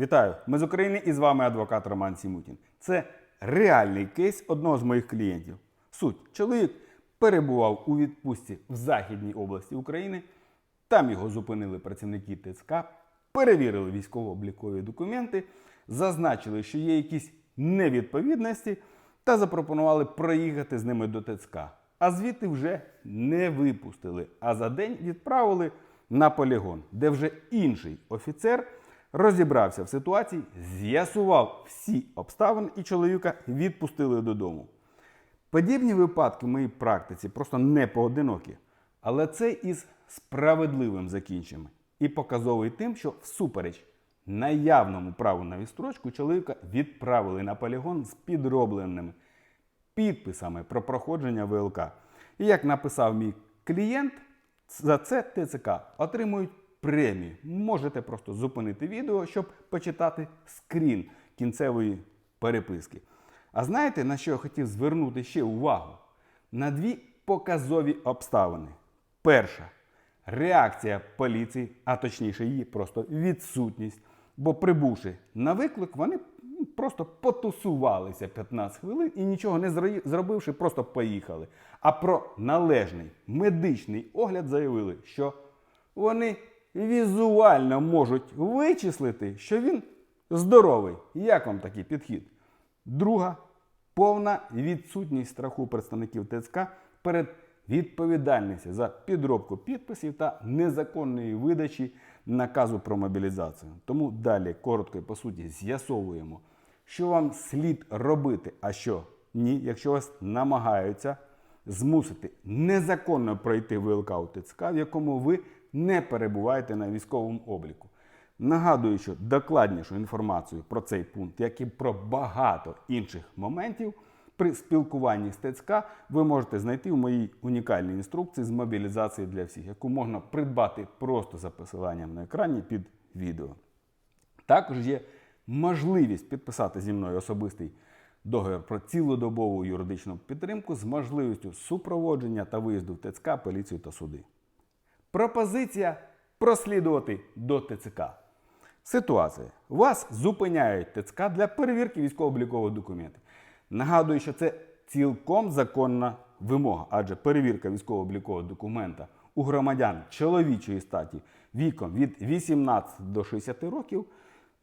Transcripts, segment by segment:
Вітаю! Ми з України і з вами адвокат Роман Сімутін. Це реальний кейс одного з моїх клієнтів. Суть: чоловік перебував у відпустці в Західній області України. Там його зупинили працівники ТЦК, перевірили військово-облікові документи, зазначили, що є якісь невідповідності, та запропонували проїхати з ними до ТЦК. А звідти вже не випустили, а за день відправили на полігон, де вже інший офіцер розібрався в ситуації, з'ясував всі обставини і чоловіка відпустили додому. Подібні випадки в моїй практиці просто не поодинокі, але це із справедливим закінченням і показовий тим, що всупереч наявному праву на відстрочку чоловіка відправили на полігон з підробленими підписами про проходження ВЛК. І як написав мій клієнт, за це ТЦК отримують премію. Можете просто зупинити відео, щоб почитати скрін кінцевої переписки. А знаєте, на що я хотів звернути ще увагу? На дві показові обставини. Перша реакція поліції, а точніше її просто відсутність. Бо прибувши на виклик, вони просто потусувалися 15 хвилин і нічого не зробивши, просто поїхали. А про належний медичний огляд заявили, що вони візуально можуть вичислити, що він здоровий. Як вам такий підхід? Друга повна відсутність страху представників ТЦК перед відповідальністю за підробку підписів та незаконної видачі наказу про мобілізацію. Тому далі коротко і по суті з'ясовуємо, що вам слід робити, а що ні, якщо вас намагаються змусити незаконно пройти ВЛК у ТЦК, в якому ви не перебуваєте на військовому обліку. Нагадую, що докладнішу інформацію про цей пункт, як і про багато інших моментів при спілкуванні з ТЦК, ви можете знайти в моїй унікальній інструкції з мобілізації для всіх, яку можна придбати просто за посиланням на екрані під відео. Також є можливість підписати зі мною особистий договір про цілодобову юридичну підтримку з можливістю супроводження та виїзду в ТЦК, поліцію та суди. Пропозиція прослідувати до ТЦК. Ситуація. Вас зупиняють ТЦК для перевірки військово-облікових документів. Нагадую, що це цілком законна вимога, адже перевірка військово-облікового документа у громадян чоловічої статі віком від 18 до 60 років,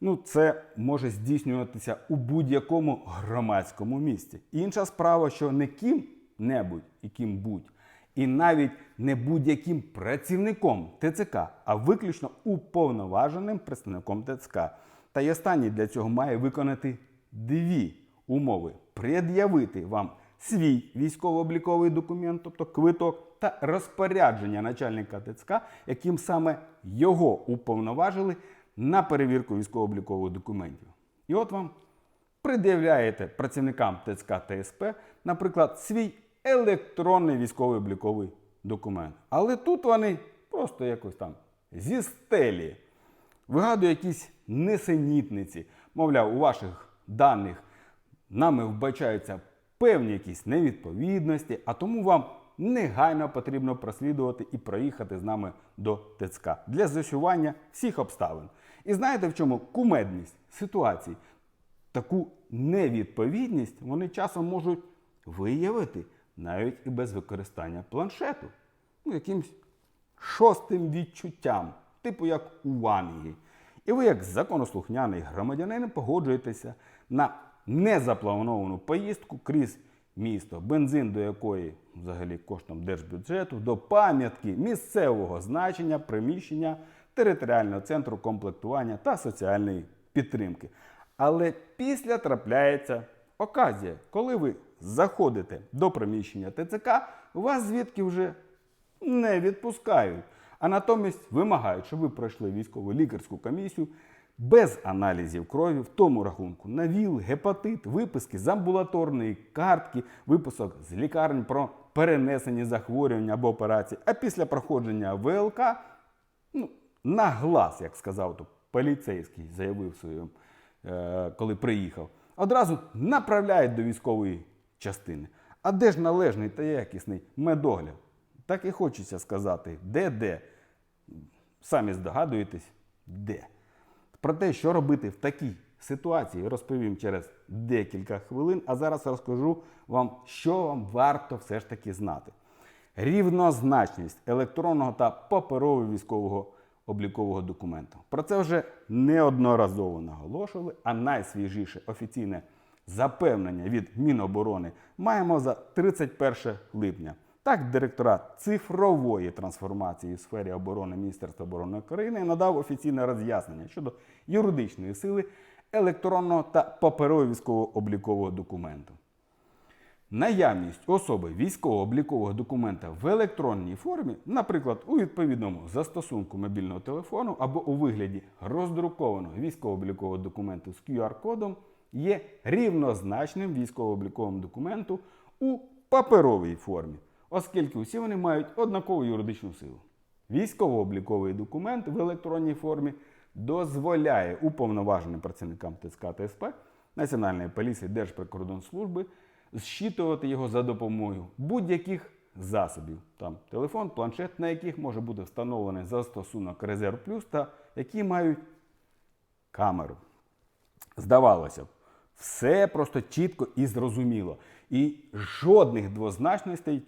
ну це може здійснюватися у будь-якому громадському місці. Інша справа, що не ким-небудь і ким-будь, і навіть не будь-яким працівником ТЦК, а виключно уповноваженим представником ТЦК. Та й останній для цього має виконати дві умови: пред'явити вам свій військово-обліковий документ, тобто квиток, та розпорядження начальника ТЦК, яким саме його уповноважили на перевірку військово-облікових документів. І от вам пред'являєте працівникам ТЦК та СП, наприклад, свій електронний військовий обліковий документ. Але тут вони просто якось там зі стелі вигадують якісь несенітниці. Мовляв, у ваших даних нами вбачаються певні якісь невідповідності, а тому вам негайно потрібно прослідувати і проїхати з нами до ТЦК для з'ясування всіх обставин. І знаєте в чому кумедність ситуації? Таку невідповідність вони часом можуть виявити навіть і без використання планшету. Ну, якимсь шостим відчуттям, типу як у Ванії. І ви, як законослухняний громадянин, погоджуєтеся на незаплановану поїздку крізь місто, бензин до якої взагалі коштом держбюджету, до пам'ятки місцевого значення приміщення територіального центру комплектування та соціальної підтримки. Але після трапляється оказія, коли ви заходите до приміщення ТЦК, вас звідки вже не відпускають, а натомість вимагають, щоб ви пройшли військову лікарську комісію без аналізів крові, в тому рахунку на ВІЛ, гепатит, виписки з амбулаторної картки, виписок з лікарень про перенесені захворювання або операції. А після проходження ВЛК, ну, на глаз, як сказав то поліцейський, заявив своєму, е, коли приїхав, одразу направляють до військової частини. А де ж належний та якісний медогляд? Так і хочеться сказати, де де. Самі здогадуєтесь, де. Про те, що робити в такій ситуації, розповім через декілька хвилин, а зараз розкажу вам, що вам варто все ж таки знати. Рівнозначність електронного та паперового військового облікового документу. Про це вже неодноразово наголошували, а найсвіжіше офіційне запевнення від Міноборони маємо за 31 липня. Так, директорат цифрової трансформації у сфері оборони Міністерства оборони України надав офіційне роз'яснення щодо юридичної сили електронного та паперового військово-облікового документу. Наявність особи військово-облікового документа в електронній формі, наприклад, у відповідному застосунку мобільного телефону або у вигляді роздрукованого військово-облікового документу з QR-кодом, є рівнозначним військово-обліковим документу у паперовій формі, оскільки усі вони мають однакову юридичну силу. Військово-обліковий документ в електронній формі дозволяє уповноваженим працівникам ТСК та СП Національної поліції Держприкордонслужби зчитувати його за допомогою будь-яких засобів, там телефон, планшет, на яких може бути встановлений застосунок Резерв Плюс та які мають камеру. Здавалося б, все просто чітко і зрозуміло. І жодних двозначностей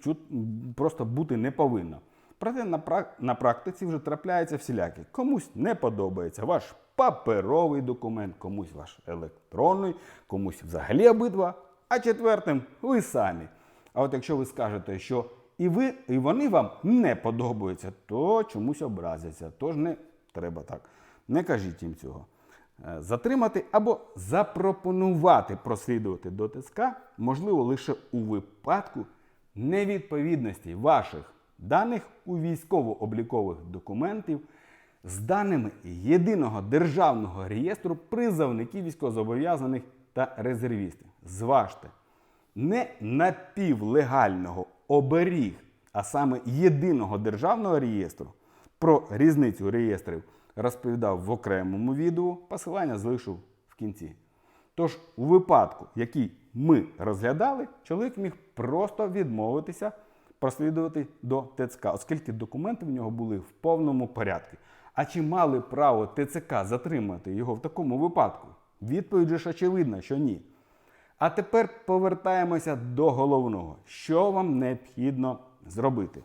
просто бути не повинно. Проте на, прак- на практиці вже трапляється всіляке. Комусь не подобається ваш паперовий документ, комусь ваш електронний, комусь взагалі обидва, а четвертим ви самі. А от якщо ви скажете, що і ви, і вони вам не подобаються, то чомусь образяться. Тож не треба так. Не кажіть їм цього. Е, Затримати або запропонувати прослідувати до ТСК можливо лише у випадку невідповідності ваших даних у військово-облікових документів з даними єдиного державного реєстру призовників військовозобов'язаних та резервістів. Зважте, не напівлегального оберіг, а саме єдиного державного реєстру. Про різницю реєстрів розповідав в окремому відео, посилання залишу в кінці. Тож, у випадку, який ми розглядали, чоловік міг просто відмовитися прослідувати до ТЦК, оскільки документи в нього були в повному порядку. А чи мали право ТЦК затримати його в такому випадку? Відповідь ж очевидна, що ні. А тепер повертаємося до головного. Що вам необхідно зробити?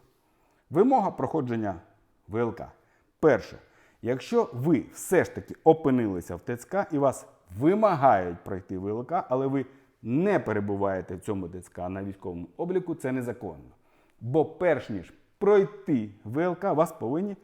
Вимога проходження ВЛК. Перше, якщо ви все ж таки опинилися в ТЦК і вас вимагають пройти ВЛК, але ви не перебуваєте в цьому ТЦК на військовому обліку, це незаконно. Бо перш ніж пройти ВЛК, вас повинні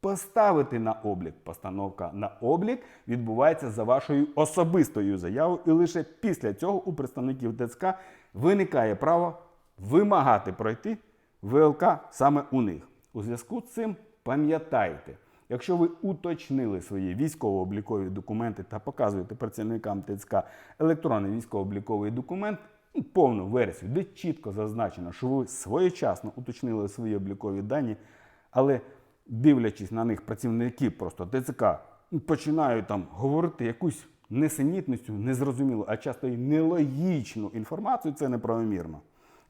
поставити на облік. Постановка на облік відбувається за вашою особистою заявою, і лише після цього у представників ТЦК виникає право вимагати пройти ВЛК саме у них. У зв'язку з цим пам'ятайте, якщо ви уточнили свої військово-облікові документи та показуєте працівникам ТЦК електронний військово-обліковий документ, ну, повну версію, де чітко зазначено, що ви своєчасно уточнили свої облікові дані, але дивлячись на них, працівники просто ТЦК починають там говорити якусь несенітністю, незрозумілу, а часто й нелогічну інформацію, це неправомірно.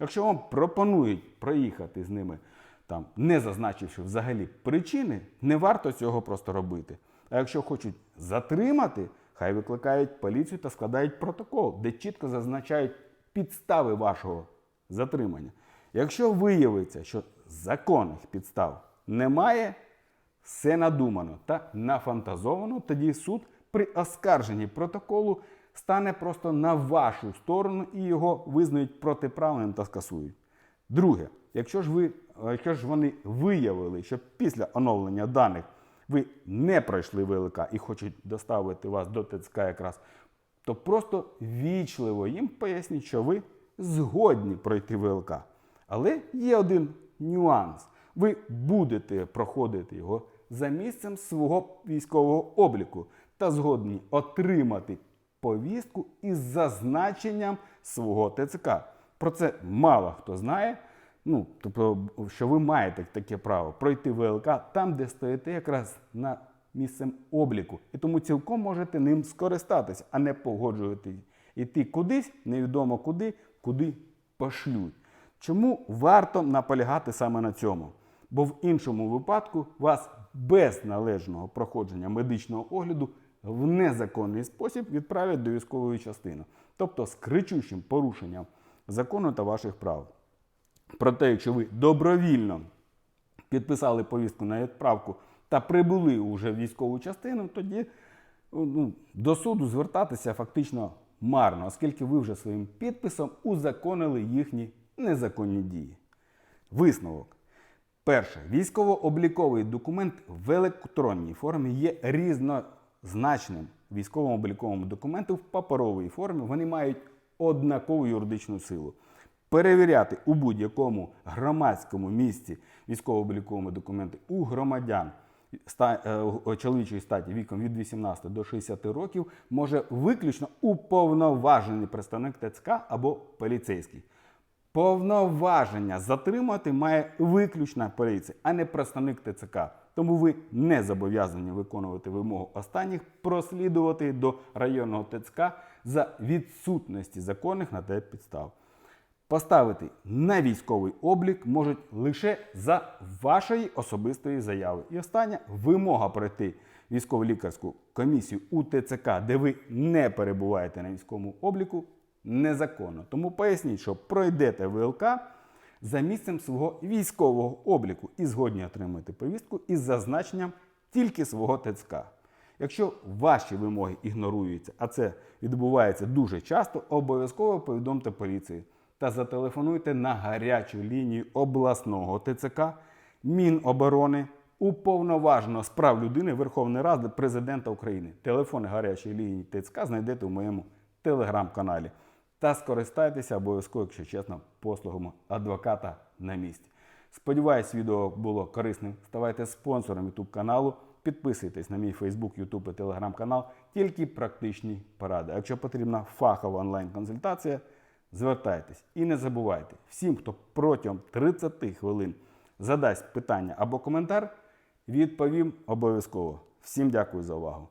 Якщо вам пропонують проїхати з ними, там, не зазначивши взагалі причини, не варто цього просто робити. А якщо хочуть затримати, хай викликають поліцію та складають протокол, де чітко зазначають підстави вашого затримання. Якщо виявиться, що законних підстав немає, все надумано та нафантазовано, тоді суд при оскарженні протоколу стане просто на вашу сторону і його визнають протиправним та скасують. Друге, якщо ж ви, якщо ж вони виявили, що після оновлення даних ви не пройшли ВЛК і хочуть доставити вас до ТЦК якраз, то просто вічливо їм поясніть, що ви згодні пройти ВЛК. Але є один нюанс. Ви будете проходити його за місцем свого військового обліку та згодні отримати повістку із зазначенням свого ТЦК. Про це мало хто знає. Ну, тобто, що ви маєте таке право пройти ВЛК там, де стоїте якраз на місцем обліку. І тому цілком можете ним скористатися, а не погоджувати іти кудись, невідомо куди, куди пошлють. Чому варто наполягати саме на цьому? Бо в іншому випадку вас без належного проходження медичного огляду в незаконний спосіб відправлять до військової частини, тобто з кричущим порушенням закону та ваших прав. Проте, якщо ви добровільно підписали повістку на відправку та прибули уже в військову частину, тоді ну, до суду звертатися фактично марно, оскільки ви вже своїм підписом узаконили їхні незаконні дії. Висновок. Перше, військово-обліковий документ в електронній формі є різнозначним військово-обліковим документом в паперовій формі. Вони мають однакову юридичну силу. Перевіряти у будь-якому громадському місці військово-облікові документи у громадян е, чоловічої статі віком від 18 до 60 років може виключно уповноважений представник ТЦК або поліцейський. Повноваження затримати має виключна поліція, а не представник ТЦК. Тому ви не зобов'язані виконувати вимогу останніх прослідувати до районного ТЦК за відсутності законних на те підстав. Поставити на військовий облік можуть лише за вашої особистої заяви. І остання вимога пройти військово-лікарську комісію у ТЦК, де ви не перебуваєте на військовому обліку, незаконно. Тому поясніть, що пройдете ВЛК за місцем свого військового обліку і згодні отримати повістку із зазначенням тільки свого ТЦК. Якщо ваші вимоги ігноруються, а це відбувається дуже часто, обов'язково повідомте поліції та зателефонуйте на гарячу лінію обласного ТЦК, Міноборони, уповноваженого з прав людини Верховної Ради Президента України. Телефони гарячої лінії ТЦК знайдете в моєму телеграм-каналі. Та скористайтеся обов'язково, якщо чесно, послугами адвоката на місці. Сподіваюсь, відео було корисним. Ставайте спонсором YouTube каналу. Підписуйтесь на мій Facebook, YouTube і Telegram канал. Тільки практичні поради. Якщо потрібна фахова онлайн-консультація, звертайтесь. І не забувайте, всім, хто протягом 30 хвилин задасть питання або коментар, відповім обов'язково. Всім дякую за увагу.